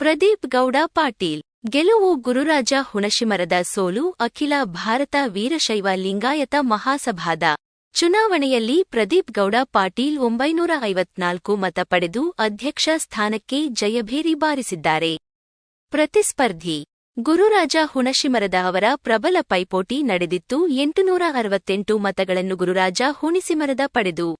ಪ್ರದೀಪ್ ಗೌಡ ಪಾಟೀಲ್. ಗೆಲುವು ಗುರುರಾಜ ಹುಣಶಿಮರದ ಸೋಲು, ಅಖಿಲ ಭಾರತ ವೀರಶೈವ ಲಿಂಗಾಯತ ಮಹಾಸಭಾದ. ಚುನಾವಣೆಯಲ್ಲಿ ಪ್ರದೀಪ್ ಗೌಡ ಪಾಟೀಲ್ ಒಂಬೈನೂರ ಐವತ್ನಾಲ್ಕು ಮತ ಪಡೆದು ಅಧ್ಯಕ್ಷ ಸ್ಥಾನಕ್ಕೆ ಜಯಭೇರಿ ಬಾರಿಸಿದ್ದಾರೆ. ಪ್ರತಿಸ್ಪರ್ಧಿ. ಗುರುರಾಜ ಹುಣಶಿಮರದ ಅವರ ಪ್ರಬಲ ಪೈಪೋಟಿ ನಡೆದಿತ್ತು, ಎಂಟುನೂರ ಅರವತ್ತೆಂಟು ಮತಗಳನ್ನು ಗುರುರಾಜ ಹುಣಿಸಿಮರದ ಪಡೆದು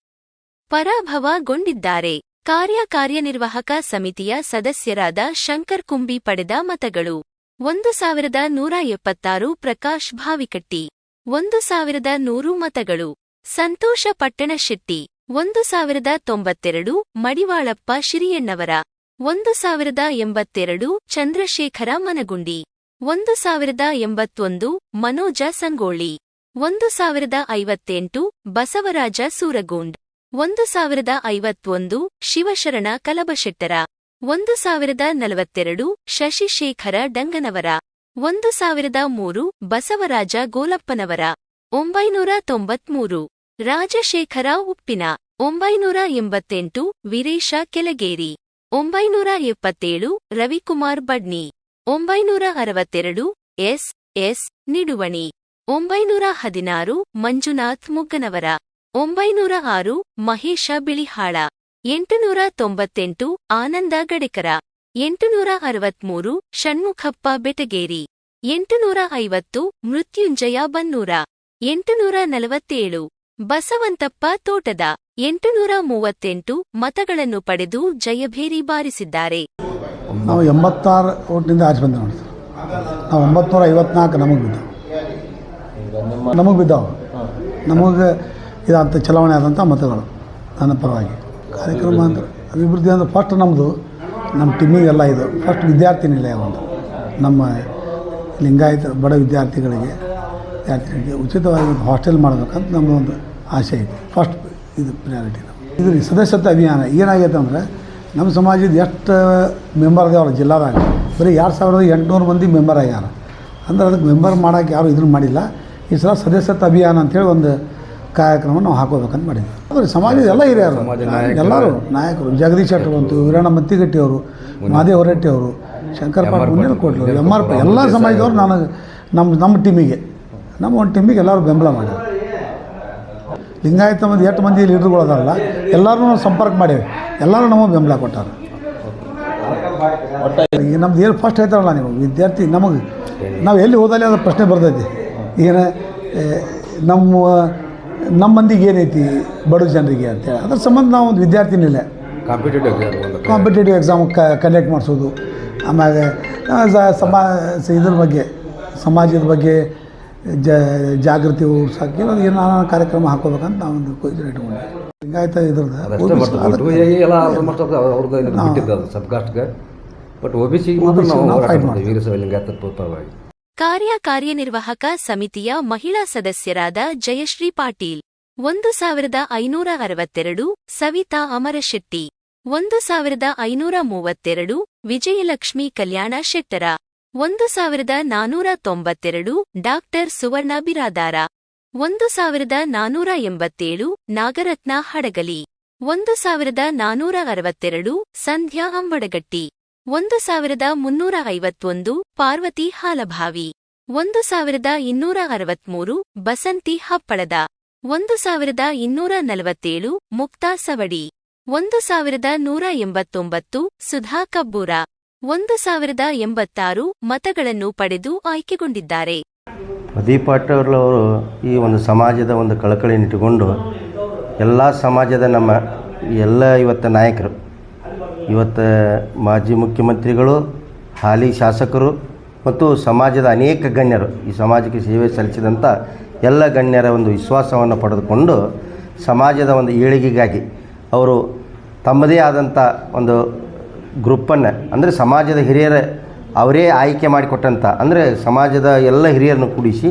ಪರಾಭವಗೊಂಡಿದ್ದಾರೆ. ಕಾರ್ಯ ಕಾರ್ಯನಿರ್ವಾಹಕ ಸಮಿತಿಯ ಸದಸ್ಯರಾದ ಶಂಕರ್ ಕುಂಬಿ ಪಡೆದ ಮತಗಳು. ಒಂದು ಸಾವಿರದ ನೂರ ಎಪ್ಪತ್ತಾರು ಪ್ರಕಾಶ್ ಭಾವಿಕಟ್ಟಿ. ಒಂದು ಸಾವಿರದ ನೂರು ಮತಗಳು. ಸಂತೋಷ ಪಟ್ಟಣಶೆಟ್ಟಿ ಒಂದು ಸಾವಿರದ ತೊಂಬತ್ತೆರಡು ಮಡಿವಾಳಪ್ಪ ಶಿರಿಯಣ್ಣವರ. ಒಂದು ಸಾವಿರದ ಎಂಬತ್ತೆರಡು ಚಂದ್ರಶೇಖರ ಮನಗುಂಡಿ. ಒಂದು ಸಾವಿರದ ಎಂಬತ್ತೊಂದು ಮನೋಜ ಸಂಗೋಳಿ ಒಂದು ಸಾವಿರದ ಐವತ್ತೆಂಟು ಬಸವರಾಜ ಸೂರಗುಂಡ್. ಒಂದು ಸಾವಿರದ ಐವತ್ತೊಂದು ಶಿವಶರಣ ಕಲಬಶೆಟ್ಟರ, ಒಂದು ಸಾವಿರದ ನಲವತ್ತೆರಡು ಶಶಿಶೇಖರ ಡಂಗನವರ, ಒಂದು ಸಾವಿರದ ಮೂರು ಬಸವರಾಜ ಗೋಲಪ್ಪನವರ, ಒಂಬೈನೂರ ತೊಂಬತ್ಮೂರು ರಾಜಶೇಖರ ಉಪ್ಪಿನ, ಒಂಬೈನೂರ ಎಂಬತ್ತೆಂಟು ವೀರೇಶ ಕೆಲಗೇರಿ ಒಂಬೈನೂರ ಎಪ್ಪತ್ತೇಳು ರವಿಕುಮಾರ್ ಬಡ್ನಿ, ಒಂಬೈನೂರ ಅರವತ್ತೆರಡು ಎಸ್ ಎಸ್ ನಿಡುವಣಿ, ಒಂಬೈನೂರ ಹದಿನಾರು ಮಂಜುನಾಥ್ ಮುಗ್ಗನವರ. ಒಂಬೈನೂರ ಆರು ಮಹೇಶ ಬಿಳಿಹಾಳ ಎಂಟುನೂರ ತೊಂಬತ್ತೆಂಟು ಆನಂದ ಗಡಿಕರ ಎಂಟುನೂರ ಅರವತ್ಮೂರು ಷಣ್ಮುಖಪ್ಪ ಬೆಟಗೇರಿ ಎಂಟುನೂರ ಐವತ್ತು ಮೃತ್ಯುಂಜಯ ಬನ್ನೂರ ಎಂಟುನೂರ ನಲವತ್ತೇಳು ಬಸವಂತಪ್ಪ ತೋಟದ ಎಂಟುನೂರ ಮೂವತ್ತೆಂಟು ಮತಗಳನ್ನು ಪಡೆದು ಜಯಭೇರಿ ಬಾರಿಸಿದ್ದಾರೆ. ನಾವು ಎಂಬತ್ತಾರು ಓಟ್ನಿಂದ ಆಚೆ ಬಂದ ನೋಡಿ ನಾವು ಐವತ್ನಾಲ್ಕು ನಮಗೆ ನಮಗೆ ನಮಗೆ ಇದಂಥ ಚಲಾವಣೆ ಆದಂಥ ಮತಗಳು ನನ್ನ ಪರವಾಗಿ. ಕಾರ್ಯಕ್ರಮ ಅಂದ್ರೆ ಅಭಿವೃದ್ಧಿ ಅಂದರೆ ಫಸ್ಟ್ ನಮ್ಮದು ನಮ್ಮ ಟೀಮಿಗೆಲ್ಲ ಇದು. ಫಸ್ಟ್ ವಿದ್ಯಾರ್ಥಿ ನಿಲಯ ಒಂದು. ನಮ್ಮ ಲಿಂಗಾಯತ, ಬಡ ವಿದ್ಯಾರ್ಥಿಗಳಿಗೆ ವಿದ್ಯಾರ್ಥಿಗಳಿಗೆ ಉಚಿತವಾಗಿ ಒಂದು ಹಾಸ್ಟೆಲ್ ಮಾಡಬೇಕಂತ ನಮ್ಮದು ಒಂದು ಆಸೆ ಇದೆ. ಫಸ್ಟ್ ಇದು ಪ್ರಿಯಾರಿಟಿ ಇದು ಸದಸ್ಯತ್ವ ಅಭಿಯಾನ ಏನಾಗೈತೆ ಅಂದರೆ ನಮ್ಮ ಸಮಾಜದ ಎಷ್ಟು ಮೆಂಬರ್ ಅದಾವಲ್ಲ ಜಿಲ್ಲಾದಾಗ. ಬರೀ ಎರಡು ಸಾವಿರದ ಎಂಟುನೂರು ಮಂದಿ ಮೆಂಬರ್ ಆಗ್ಯಾರ. ಅಂದ್ರೆ ಅದಕ್ಕೆ ಮೆಂಬರ್ ಮಾಡೋಕ್ಕೆ ಯಾರು ಇದನ್ನು ಮಾಡಿಲ್ಲ. ಈ ಸಲ ಸದಸ್ಯತ್ವ ಅಭಿಯಾನ ಅಂತೇಳಿ ಒಂದು ಕಾರ್ಯಕ್ರಮ ನಾವು ಹಾಕೋಬೇಕಂತ ಮಾಡಿದ್ವಿ. ಆದರೆ ಸಮಾಜದ ಎಲ್ಲ ಹಿರಿಯರು ಎಲ್ಲರೂ ನಾಯಕರು ಜಗದೀಶ್ ಶೆಟ್ಟರ್ ಬಂತು ವೀರಣ್ಣ ಮತ್ತಿಗಟ್ಟಿ ಅವರು ಮಾದೇವ್ ಹೊರಟ್ಟಿ ಅವರು ಶಂಕರ್ ಪಾಟ್ ಮುಂದಿನ ಕೊಟ್ಲು ಎಂ ಆರ್ ಪಿ ಎಲ್ಲ ಸಮಾಜದವರು ನಾನು ನಮ್ಮ ನಮ್ಮ ಟೀಮಿಗೆ. ನಮ್ಮ ಒಂದು ಟೀಮಿಗೆ ಎಲ್ಲರೂ ಬೆಂಬಲ ಮಾಡ್ಯಾರ ಲಿಂಗಾಯತ ಮಂದಿ ಎಷ್ಟು ಮಂದಿ ಲೀಡರ್ಗಳು ಅದಾರಲ್ಲ ಎಲ್ಲರೂ ನಾವು ಸಂಪರ್ಕ ಮಾಡೇವೆ ಎಲ್ಲರೂ ನಮಗೆ ಬೆಂಬಲ ಕೊಟ್ಟಾರೆ. ಈಗ ನಮ್ದು ಏನು ಫಸ್ಟ್ ಹೇಳ್ತಾರಲ್ಲ ನೀವು ವಿದ್ಯಾರ್ಥಿ ನಮಗೆ ನಾವು ಎಲ್ಲಿ ಹೋದಲ್ಲಿ ಅದು ಪ್ರಶ್ನೆ ಬರ್ತೈತಿ. ಏನು ನಮ್ಮ ನಮ್ಮ ಮಂದಿಗೆ ಏನೈತಿ ಬಡ ಜನರಿಗೆ ಅಂತೇಳಿ ಅದ್ರ ಸಂಬಂಧ ನಾವು ಒಂದು ವಿದ್ಯಾರ್ಥಿನಿಲ್ಲೇ competitive exam competitive exam conduct ಮಾಡಿಸೋದು. ಆಮೇಲೆ ಸಮಾ ಇದ್ರ ಬಗ್ಗೆ ಸಮಾಜದ ಬಗ್ಗೆ ಜ ಜಾಗೃತಿ ಮೂಡಿಸೋಕೆ ಒಂದು ಏನೋ ಕಾರ್ಯಕ್ರಮ ಹಾಕೋಬೇಕಂತ ನಾವು ಒಂದು ಕೊಯ್ದು ಇಟ್ಕೊಂಡೆ ಹಿಂಗಾಯ್ತ ಇದ್ರದ್ದು? ಬಟ್ ಒ ಬಿ ಸಿ ಮಾತ್ರ ನಾವು ಫೈಟ್ ಮಾಡ್ತೀವಿ. ಪರವಾಗಿ. ಕಾರ್ಯ ಕಾರ್ಯನಿರ್ವಾಹಕ ಸಮಿತಿಯ ಮಹಿಳಾ ಸದಸ್ಯರಾದ ಜಯಶ್ರೀ ಪಾಟೀಲ್, ಒಂದು ಸಾವಿರದ ಐನೂರ ಅರವತ್ತೆರಡು ಸವಿತಾ ಅಮರಶೆಟ್ಟಿ, ಒಂದು ಸಾವಿರದ ಐನೂರ ಮೂವತ್ತೆರಡು ವಿಜಯಲಕ್ಷ್ಮಿ ಕಲ್ಯಾಣ ಶೆಟ್ಟರ, ಒಂದು ಸಾವಿರದ ನಾನೂರ ತೊಂಬತ್ತೆರಡು ಡಾಕ್ಟರ್ ಸುವರ್ಣ ಬಿರಾದಾರ, ಒಂದು ಸಾವಿರದ ನಾನೂರ ಎಂಬತ್ತೇಳು ನಾಗರತ್ನ ಹಡಗಲಿ, ಒಂದು ಸಾವಿರದ ನಾನೂರ ಅರವತ್ತೆರಡು ಸಂಧ್ಯಾ ಅಂಬಡಗಟ್ಟಿ. ಒಂದು ಸಾವಿರದ ಮುನ್ನೂರ ಐವತ್ತೊಂದು ಪಾರ್ವತಿ ಹಾಲಭಾವಿ, ಒಂದು ಸಾವಿರದ ಇನ್ನೂರ ಅರವತ್ಮೂರು ಬಸಂತಿ ಹಪ್ಪಳದ, ಒಂದು ಸಾವಿರದ ಇನ್ನೂರ ನಲವತ್ತೇಳು ಮುಕ್ತಾ ಸವಡಿ, ಒಂದು ಸಾವಿರದ ನೂರ ಎಂಬತ್ತೊಂಬತ್ತು ಸುಧಾ ಕಬ್ಬೂರ, ಒಂದು ಸಾವಿರದ ಎಂಬತ್ತಾರು ಮತಗಳನ್ನು ಪಡೆದು ಆಯ್ಕೆಗೊಂಡಿದ್ದಾರೆ. ಪ್ರದೀಪ್ ಅವರು ಈ ಒಂದು ಸಮಾಜದ ಒಂದು ಕಳಕಳಿಯನ್ನು ಇಟ್ಟುಕೊಂಡು ಎಲ್ಲ ಸಮಾಜದ ನಮ್ಮ ಎಲ್ಲ ಇವತ್ತ ನಾಯಕರು ಇವತ್ತು ಮಾಜಿ ಮುಖ್ಯಮಂತ್ರಿಗಳು, ಹಾಲಿ ಶಾಸಕರು ಮತ್ತು ಸಮಾಜದ ಅನೇಕ ಗಣ್ಯರು ಈ ಸಮಾಜಕ್ಕೆ ಸೇವೆ ಸಲ್ಲಿಸಿದಂಥ ಎಲ್ಲ ಗಣ್ಯರ ಒಂದು ವಿಶ್ವಾಸವನ್ನು ಪಡೆದುಕೊಂಡು ಸಮಾಜದ ಒಂದು ಏಳಿಗೆಗಾಗಿ ಅವರು ತಮ್ಮದೇ ಆದಂಥ ಒಂದು ಗ್ರೂಪನ್ನು ಅಂದರೆ ಸಮಾಜದ ಹಿರಿಯರ ಅವರೇ ಆಯ್ಕೆ ಮಾಡಿಕೊಟ್ಟಂಥ ಅಂದರೆ ಸಮಾಜದ ಎಲ್ಲ ಹಿರಿಯರನ್ನು ಕೂಡಿಸಿ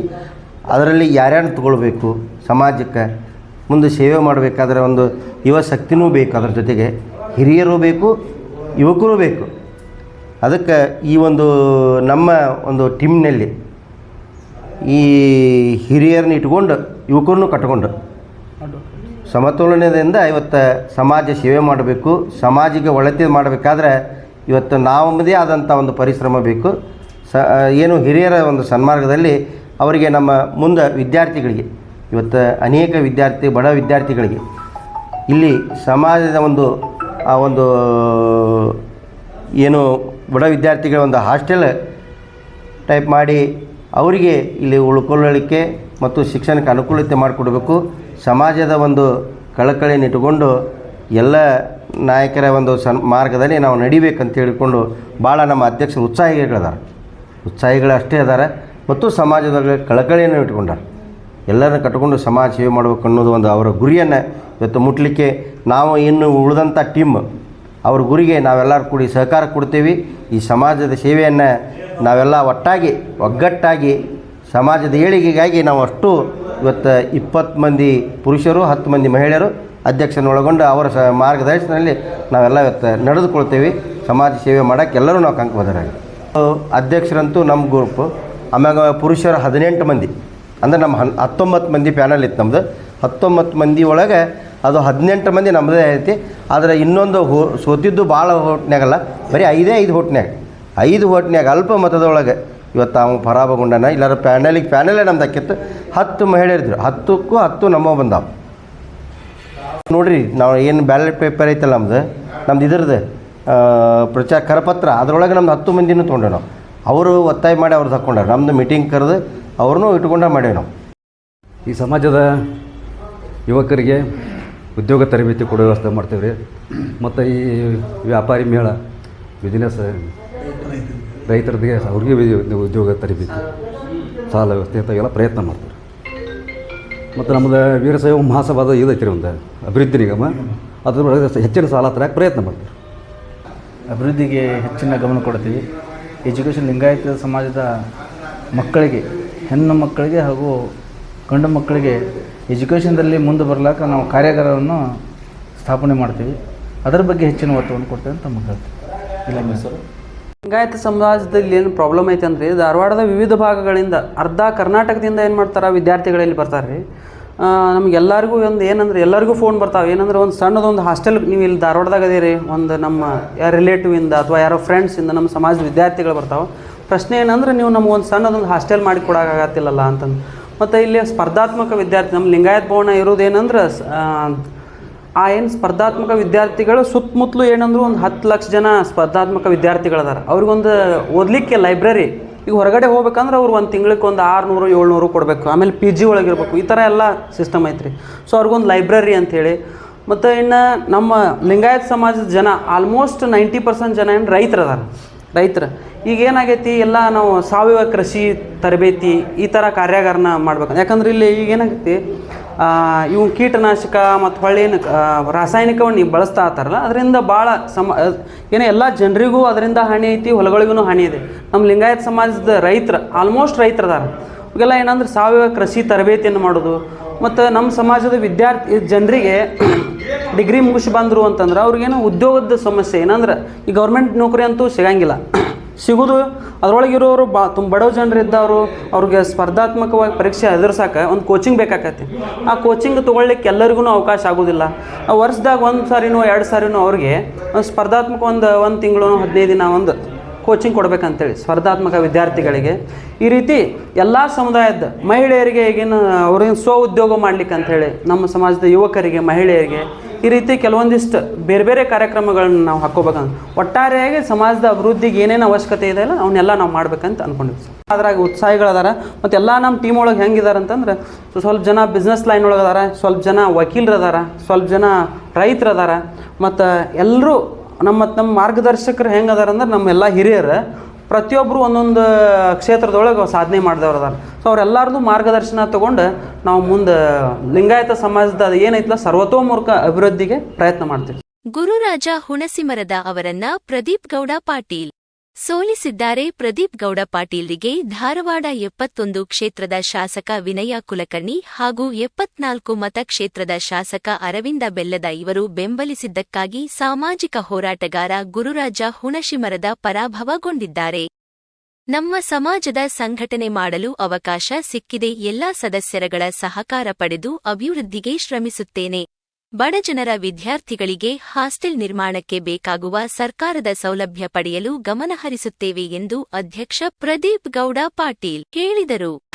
ಅದರಲ್ಲಿ ಯಾರ್ಯಾರು ತಗೊಳ್ಬೇಕು, ಸಮಾಜಕ್ಕೆ ಮುಂದೆ ಸೇವೆ ಮಾಡಬೇಕಾದ್ರೆ ಒಂದು ಯುವ ಶಕ್ತಿನೂ ಬೇಕು ಅದರ ಜೊತೆಗೆ. ಹಿರಿಯರು ಬೇಕು, ಯುವಕರು ಬೇಕು. ಅದಕ್ಕೆ ಈ ಒಂದು ನಮ್ಮ ಒಂದು ಟೀಮ್ನಲ್ಲಿ ಈ ಹಿರಿಯರನ್ನ ಇಟ್ಕೊಂಡು ಯುವಕರನ್ನು ಕಟ್ಕೊಂಡು ಸಮತೋಲನದಿಂದ ಇವತ್ತು ಸಮಾಜ ಸೇವೆ ಮಾಡಬೇಕು, ಸಮಾಜಕ್ಕೆ ಒಳತೆ ಮಾಡಬೇಕಾದ್ರೆ ಇವತ್ತು ನಮ್ಮದೇ ಆದಂಥ ಒಂದು ಪರಿಶ್ರಮ ಬೇಕು. ಸ ಏನು ಹಿರಿಯರ ಒಂದು ಸನ್ಮಾರ್ಗದಲ್ಲಿ ಅವರಿಗೆ ನಮ್ಮ ಮುಂದೆ ವಿದ್ಯಾರ್ಥಿಗಳಿಗೆ, ಇವತ್ತು ಅನೇಕ ವಿದ್ಯಾರ್ಥಿ, ಬಡ ವಿದ್ಯಾರ್ಥಿಗಳಿಗೆ ಇಲ್ಲಿ ಸಮಾಜದ ಒಂದು ಆ ಒಂದು, ಏನು ಬಡ ವಿದ್ಯಾರ್ಥಿಗಳ ಒಂದು ಹಾಸ್ಟೆಲ್ ಟೈಪ್ ಮಾಡಿ ಅವರಿಗೆ ಇಲ್ಲಿ ಉಳ್ಕೊಳ್ಳಲಿಕ್ಕೆ ಮತ್ತು ಶಿಕ್ಷಣಕ್ಕೆ ಅನುಕೂಲತೆ ಮಾಡಿಕೊಡ್ಬೇಕು. ಸಮಾಜದ ಒಂದು ಕಳಕಳಿಯನ್ನು ಇಟ್ಟುಕೊಂಡು ಎಲ್ಲ ನಾಯಕರ ಒಂದು ಸನ್, ಮಾರ್ಗದಲ್ಲಿ ನಾವು ನಡಿಬೇಕಂತ ಹೇಳಿಕೊಂಡು ಭಾಳ ನಮ್ಮ ಅಧ್ಯಕ್ಷರು ಉತ್ಸಾಹಿಗಳಿದ್ದಾರೆ ಉತ್ಸಾಹಿಗಳು ಅಷ್ಟೇ ಅದಾರ. ಮತ್ತು ಸಮಾಜದ ಕಳಕಳಿಯನ್ನು ಇಟ್ಕೊಂಡಾರೆ ಎಲ್ಲರನ್ನ ಕಟ್ಕೊಂಡು ಸಮಾಜ ಸೇವೆ ಮಾಡಬೇಕು ಅನ್ನೋದು ಒಂದು ಅವರ ಗುರಿಯನ್ನು ಇವತ್ತು ಮುಟ್ಲಿಕ್ಕೆ ನಾವು ಇನ್ನು ಉಳಿದಂಥ ಟೀಮ್ ಅವ್ರ ಗುರಿಗೆ ನಾವೆಲ್ಲರೂ ಕೂಡಿ ಸಹಕಾರ ಕೊಡ್ತೀವಿ. ಈ ಸಮಾಜದ ಸೇವೆಯನ್ನು ನಾವೆಲ್ಲ ಒಟ್ಟಾಗಿ, ಒಗ್ಗಟ್ಟಾಗಿ, ಸಮಾಜದ ಏಳಿಗೆಗಾಗಿ ನಾವು ಅಷ್ಟು ಇವತ್ತು ಇಪ್ಪತ್ತು ಮಂದಿ ಪುರುಷರು, ಹತ್ತು ಮಂದಿ ಮಹಿಳೆಯರು ಅಧ್ಯಕ್ಷನ ಒಳಗೊಂಡು ಅವರ ಸ ಮಾರ್ಗದರ್ಶನದಲ್ಲಿ ನಾವೆಲ್ಲ ಇವತ್ತು ನಡೆದುಕೊಳ್ತೇವೆ. ಸಮಾಜ ಸೇವೆ ಮಾಡೋಕ್ಕೆ ಎಲ್ಲರೂ ನಾವು ಕಂಕಬದ್ಧರಾಗಿ. ಅಧ್ಯಕ್ಷರಂತೂ ನಮ್ಮ ಗ್ರೂಪು ಆಮ್ಯಾಗ ಪುರುಷರು ಹದಿನೆಂಟು ಮಂದಿ. ಅಂದರೆ ನಮ್ಮ ಹನ್ ಹತ್ತೊಂಬತ್ತು ಮಂದಿ ಪ್ಯಾನಲ್ ಇತ್ತು ನಮ್ಮದು ಹತ್ತೊಂಬತ್ತು ಮಂದಿ ಒಳಗೆ ಅದು ಹದಿನೆಂಟು ಮಂದಿ ನಮ್ಮದೇ ಐತಿ. ಆದರೆ ಇನ್ನೊಂದು ಹೋ ಸೋತಿದ್ದು ಭಾಳ ಹೋಟ್ನ್ಯಾಗಲ್ಲ ಬರೀ ಐದೇ ಐದು ಹೋಟ್ನ್ಯಾಗ ಐದು ಹೋಟ್ನ್ಯಾಗ ಅಲ್ಪ ಮತದೊಳಗೆ ಇವತ್ತು ಅವ ಪರಾಭಗೊಂಡನ ಇಲ್ಲಾರ ಪ್ಯಾನಲಿಗೆ ಪ್ಯಾನಲೇ ನಮ್ದು ಹಾಕಿತ್ತು. ಹತ್ತು ಮಹಿಳೆಯರಿದ್ರು. ಹತ್ತಕ್ಕೂ ಹತ್ತು ನಮ್ಮ ಬಂದಾವ. ನೋಡಿರಿ, ನಾವು ಏನು ಬ್ಯಾಲೆಟ್ ಪೇಪರ್ ಐತಲ್ಲ ನಮ್ದು. ನಮ್ದು ಇದ್ರದ್ದು ಪ್ರಚಾರ ಕರಪತ್ರ. ಅದರೊಳಗೆ ನಮ್ದು ಹತ್ತು ಮಂದಿನೂ ತೊಗೊಂಡೆ ನಾವು ಅವರು ಒತ್ತಾಯ ಮಾಡಿ ಅವ್ರದ್ದು ತಕ್ಕೊಂಡ್ರು ನಮ್ಮದು ಮೀಟಿಂಗ್ ಕರೆದು ಅವ್ರನ್ನೂ ಇಟ್ಕೊಂಡ ಮಾಡೇವಿ ನಾವು ಈ ಸಮಾಜದ ಯುವಕರಿಗೆ ಉದ್ಯೋಗ ತರಬೇತಿ ಕೊಡೋ ವ್ಯವಸ್ಥೆ ಮಾಡ್ತೀವಿ ರೀ ಮತ್ತು ಈ ವ್ಯಾಪಾರಿ ಮೇಳ ಬಿಸ್ನೆಸ್ ರೈತರಿಗೆ ಅವ್ರಿಗೆ ಉದ್ಯೋಗ ತರಬೇತಿ, ಸಾಲ ವ್ಯವಸ್ಥೆ ಅಂತ ಎಲ್ಲ ಪ್ರಯತ್ನ ಮಾಡ್ತೀವಿ ಮತ್ತು ನಮ್ಮದು ವೀರಶೈವ ಮಹಾಸಭಾದ ಇದೈತಿ ರೀ ಒಂದು ಅಭಿವೃದ್ಧಿ ನಿಗಮ. ಅದ್ರ ಹೆಚ್ಚಿನ ಸಾಲ ತರಕ್ಕೆ ಪ್ರಯತ್ನ ಮಾಡ್ತೀವಿ ಅಭಿವೃದ್ಧಿಗೆ ಹೆಚ್ಚಿನ ಗಮನ ಕೊಡ್ತೀವಿ. ಎಜುಕೇಷನ್ ಲಿಂಗಾಯತ ಸಮಾಜದ ಮಕ್ಕಳಿಗೆ ಹೆಣ್ಣು ಮಕ್ಕಳಿಗೆ ಹಾಗೂ ಗಂಡು ಮಕ್ಕಳಿಗೆ ಎಜುಕೇಷನ್ದಲ್ಲಿ ಮುಂದೆ ಬರಲಾಕ ನಾವು ಕಾರ್ಯಾಗಾರವನ್ನು ಸ್ಥಾಪನೆ ಮಾಡ್ತೀವಿ. ಅದರ ಬಗ್ಗೆ ಹೆಚ್ಚಿನ ಒತ್ತವನ್ನು ಕೊಡ್ತೇವೆ ಅಂತ ತಮಗೆ ಹೇಳ್ತೀವಿ. ಇಲ್ಲ ಸರ್. ಲಿಂಗಾಯತ ಸಮಾಜದಲ್ಲಿ ಏನು ಪ್ರಾಬ್ಲಮ್ ಐತೆ ಅಂದ್ರೆ ಧಾರವಾಡದ ವಿವಿಧ ಭಾಗಗಳಿಂದ ಅರ್ಧ ಕರ್ನಾಟಕದಿಂದ ಏನು ಮಾಡ್ತಾರೆ ವಿದ್ಯಾರ್ಥಿಗಳಲ್ಲಿ ಬರ್ತಾರೆ ರೀ. ನಮಗೆಲ್ಲರಿಗೂ ಒಂದು ಏನಂದ್ರೆ ಎಲ್ಲರಿಗೂ ಫೋನ್ ಬರ್ತಾವೆ. ಏನಂದ್ರೆ ಒಂದು ಸಣ್ಣದೊಂದು ಹಾಸ್ಟೆಲ್ ನೀವು ಇಲ್ಲಿ ಧಾರವಾಡದಾಗ ಅದೀರಿ ಒಂದು ನಮ್ಮ ರಿಲೇಟಿವ್ ರಿಲೇಟಿವಿಂದ ಅಥವಾ ಯಾರೋ ಫ್ರೆಂಡ್ಸಿಂದ ನಮ್ಮ ಸಮಾಜದ ವಿದ್ಯಾರ್ಥಿಗಳು ಬರ್ತಾವೆ. ಪ್ರಶ್ನೆ ಏನಂದ್ರೆ ನೀವು ನಮಗೊಂದು ಸಣ್ಣದೊಂದು ಹಾಸ್ಟೆಲ್ ಮಾಡಿ ಕೊಡೋಕ್ಕಾಗತ್ತಿಲ್ಲಲ್ಲ ಅಂತಂದು. ಮತ್ತು ಇಲ್ಲಿ ಸ್ಪರ್ಧಾತ್ಮಕ ವಿದ್ಯಾರ್ಥಿ ನಮ್ಮ ಲಿಂಗಾಯತ್ ಭವನ ಇರೋದೇನಂದ್ರೆ ಆ, ಏನು ಸ್ಪರ್ಧಾತ್ಮಕ ವಿದ್ಯಾರ್ಥಿಗಳು ಸುತ್ತಮುತ್ತಲು ಏನಂದ್ರು ಒಂದು ಹತ್ತು ಲಕ್ಷ ಜನ ಸ್ಪರ್ಧಾತ್ಮಕ ವಿದ್ಯಾರ್ಥಿಗಳದಾರ. ಅವ್ರಿಗೊಂದು ಓದಲಿಕ್ಕೆ ಲೈಬ್ರರಿ. ಈಗ ಹೊರಗಡೆ ಹೋಗ್ಬೇಕಂದ್ರೆ ಅವ್ರು ಒಂದು ತಿಂಗ್ಳಿಗೆ ಒಂದು ಆರುನೂರು ಏಳ್ನೂರು ಕೊಡಬೇಕು. ಆಮೇಲೆ ಪಿ ಜಿ ಒಳಗಿರ್ಬೇಕು. ಈ ಥರ ಎಲ್ಲ ಸಿಸ್ಟಮ್ ಐತ್ರಿ. ಸೊ ಅವ್ರಿಗೊಂದು ಲೈಬ್ರರಿ ಅಂಥೇಳಿ ಮತ್ತು ಇನ್ನು ನಮ್ಮ ಲಿಂಗಾಯತ್ ಸಮಾಜದ ಜನ ಆಲ್ಮೋಸ್ಟ್ ನೈಂಟಿ ಪರ್ಸೆಂಟ್ ಜನ ಏನು ರೈತರದಾರ ರೈತರು. ಈಗ ಏನಾಗೈತಿ ಎಲ್ಲ ನಾವು ಸಾವಯವ ಕೃಷಿ ತರಬೇತಿ ಈ ಥರ ಕಾರ್ಯಾಗಾರನ ಮಾಡ್ಬೇಕು. ಯಾಕಂದ್ರೆ ಇಲ್ಲಿ ಈಗ ಏನಾಗೈತಿ ಇವು ಕೀಟನಾಶಕ ಮತ್ತು ಹೊಳ್ಳೇನು ರಾಸಾಯನಿಕವನ್ನು ಬಳಸ್ತಾ ಇರ್ತಾರಲ್ಲ, ಅದರಿಂದ ಭಾಳ ಸಮ ಏನೋ ಎಲ್ಲ ಜನರಿಗೂ ಅದರಿಂದ ಹಾನಿ ಐತಿ ಹೊಲಗಳಿಗೂ ಹಾನಿ ಇದೆ. ನಮ್ಮ ಲಿಂಗಾಯತ ಸಮಾಜದ ರೈತರು ಆಲ್ಮೋಸ್ಟ್ ರೈತರದಾರ. ಇವೆಲ್ಲ ಏನಂದ್ರೆ ಸಾವಯವ ಕೃಷಿ ತರಬೇತಿಯನ್ನು ಮಾಡೋದು, ಮತ್ತು ನಮ್ಮ ಸಮಾಜದ ವಿದ್ಯಾರ್ಥಿ, ಜನರಿಗೆ ಡಿಗ್ರಿ ಮುಗಿಸಿ ಬಂದರು ಅಂತಂದ್ರೆ ಅವ್ರಿಗೇನು ಉದ್ಯೋಗದ ಸಮಸ್ಯೆ, ಏನಂದ್ರೆ ಈ ಗೌರ್ಮೆಂಟ್ ನೌಕರಿ ಅಂತೂ ಸಿಗಂಗಿಲ್ಲ. ಸಿಗೋದು. ಅದರೊಳಗಿರೋರು ಬಾ, ತುಂಬ ಬಡವ ಜನರು ಇದ್ದವರು, ಅವ್ರಿಗೆ ಸ್ಪರ್ಧಾತ್ಮಕವಾಗಿ ಪರೀಕ್ಷೆ ಎದುರ್ಸಕ್ಕೆ ಒಂದು ಕೋಚಿಂಗ್ ಬೇಕಾಕತಿ ಆ ಕೋಚಿಂಗ್ ತೊಗೊಳ್ಲಿಕ್ಕೆ ಎಲ್ಲರಿಗೂ ಅವಕಾಶ ಆಗೋದಿಲ್ಲ. ಆ ವರ್ಷದಾಗ ಒಂದು ಸಾರಿನೂ ಎರಡು ಸಾರಿನೂ ಅವ್ರಿಗೆ ಒಂದು ಸ್ಪರ್ಧಾತ್ಮಕ ಒಂದು ಒಂದು ತಿಂಗಳು ಹದಿನೈದು ದಿನ ಒಂದು ಕೋಚಿಂಗ್ ಕೊಡ್ಬೇಕಂತೇಳಿ, ಸ್ಪರ್ಧಾತ್ಮಕ ವಿದ್ಯಾರ್ಥಿಗಳಿಗೆ. ಈ ರೀತಿ ಎಲ್ಲ ಸಮುದಾಯದ ಮಹಿಳೆಯರಿಗೆ ಈಗಿನ ಅವ್ರಿಗೆ ಸ್ವ ಉದ್ಯೋಗ ಮಾಡ್ಲಿಕ್ಕೆ ಅಂಥೇಳಿ ನಮ್ಮ ಸಮಾಜದ ಯುವಕರಿಗೆ, ಮಹಿಳೆಯರಿಗೆ ಈ ರೀತಿ ಕೆಲವೊಂದಿಷ್ಟು ಬೇರೆ ಬೇರೆ ಕಾರ್ಯಕ್ರಮಗಳನ್ನ ನಾವು ಹಾಕೋಬೇಕಂತ ಒಟ್ಟಾರೆಯಾಗಿ ಸಮಾಜದ ಅಭಿವೃದ್ಧಿಗೆ ಏನೇನು ಅವಶ್ಯಕತೆ ಇದೆ ಅಲ್ಲ, ಅವನ್ನೆಲ್ಲ ನಾವು ಮಾಡ್ಬೇಕಂತ ಅನ್ಕೊಂಡಿದ್ವಿ. ಸರ್ ಅದ್ರಾಗ ಉತ್ಸಾಹಿಗಳದಾರ ಮತ್ತು ಎಲ್ಲ ನಮ್ಮ ಟೀಮ್ ಒಳಗೆ ಹೆಂಗಿದ್ದಾರೆ ಅಂತಂದ್ರೆ ಸ್ವಲ್ಪ ಜನ ಬಿಸ್ನೆಸ್ ಲೈನ್ ಒಳಗೆ ಅದಾರ, ಸ್ವಲ್ಪ ಜನ ವಕೀಲರದಾರ ಸ್ವಲ್ಪ ಜನ ರೈತರದಾರ ಮತ್ತು ಎಲ್ಲರೂ ನಮ್ಮ ನಮ್ಮ ಮಾರ್ಗದರ್ಶಕರು ಹೆಂಗೆ ಅಂದ್ರೆ ನಮ್ಮೆಲ್ಲ ಹಿರಿಯರು ಪ್ರತಿಯೊಬ್ಬರು ಒಂದೊಂದು ಕ್ಷೇತ್ರದೊಳಗೆ ಸಾಧನೆ ಮಾಡಿದವ್ರು ಅದಾರ. ಸೊ ಅವರೆಲ್ಲರದ್ದು ಮಾರ್ಗದರ್ಶನ ತಗೊಂಡು ನಾವು ಮುಂದೆ ಲಿಂಗಾಯತ ಸಮಾಜದ ಏನೈತಲ್ಲ ಸರ್ವತೋಮುಖ ಅಭಿವೃದ್ಧಿಗೆ ಪ್ರಯತ್ನ ಮಾಡ್ತೀವಿ. ಗುರುರಾಜ ಹುಣಸಿಮರದ ಅವರನ್ನ ಪ್ರದೀಪ್ ಗೌಡ ಪಾಟೀಲ್. ಸೋಲಿಸಿದ್ದಾರೆ ಪ್ರದೀಪ್ ಗೌಡ ಪಾಟೀಲ್ರಿಗೆ ಧಾರವಾಡ ಎಪ್ಪತ್ತೊಂದು ಕ್ಷೇತ್ರದ ಶಾಸಕ ವಿನಯ ಕುಲಕರ್ಣಿ ಹಾಗೂ ಎಪ್ಪತ್ನಾಲ್ಕು ಮತಕ್ಷೇತ್ರದ ಶಾಸಕ ಅರವಿಂದ ಬೆಲ್ಲದ ಇವರು ಬೆಂಬಲಿಸಿದ್ದಕ್ಕಾಗಿ ಸಾಮಾಜಿಕ ಹೋರಾಟಗಾರ ಗುರುರಾಜ ಹುಣಶಿಮರದ ಪರಾಭವಗೊಂಡಿದ್ದಾರೆ. ನಮ್ಮ ಸಮಾಜದ ಸಂಘಟನೆ ಮಾಡಲು ಅವಕಾಶ ಸಿಕ್ಕಿದೆ, ಎಲ್ಲಾ ಸದಸ್ಯರಗಳ ಸಹಕಾರ ಪಡೆದು ಅಭಿವೃದ್ಧಿಗೆ ಶ್ರಮಿಸುತ್ತೇನೆ. ಬಡಜನರ ವಿದ್ಯಾರ್ಥಿಗಳಿಗೆ ಹಾಸ್ಟೆಲ್ ನಿರ್ಮಾಣಕ್ಕೆ ಬೇಕಾಗುವ ಸರ್ಕಾರದ ಸೌಲಭ್ಯ ಪಡೆಯಲು ಗಮನಹರಿಸುತ್ತೇವೆ ಎಂದು ಅಧ್ಯಕ್ಷ ಪ್ರದೀಪ್ ಗೌಡ ಪಾಟೀಲ್ ಹೇಳಿದರು.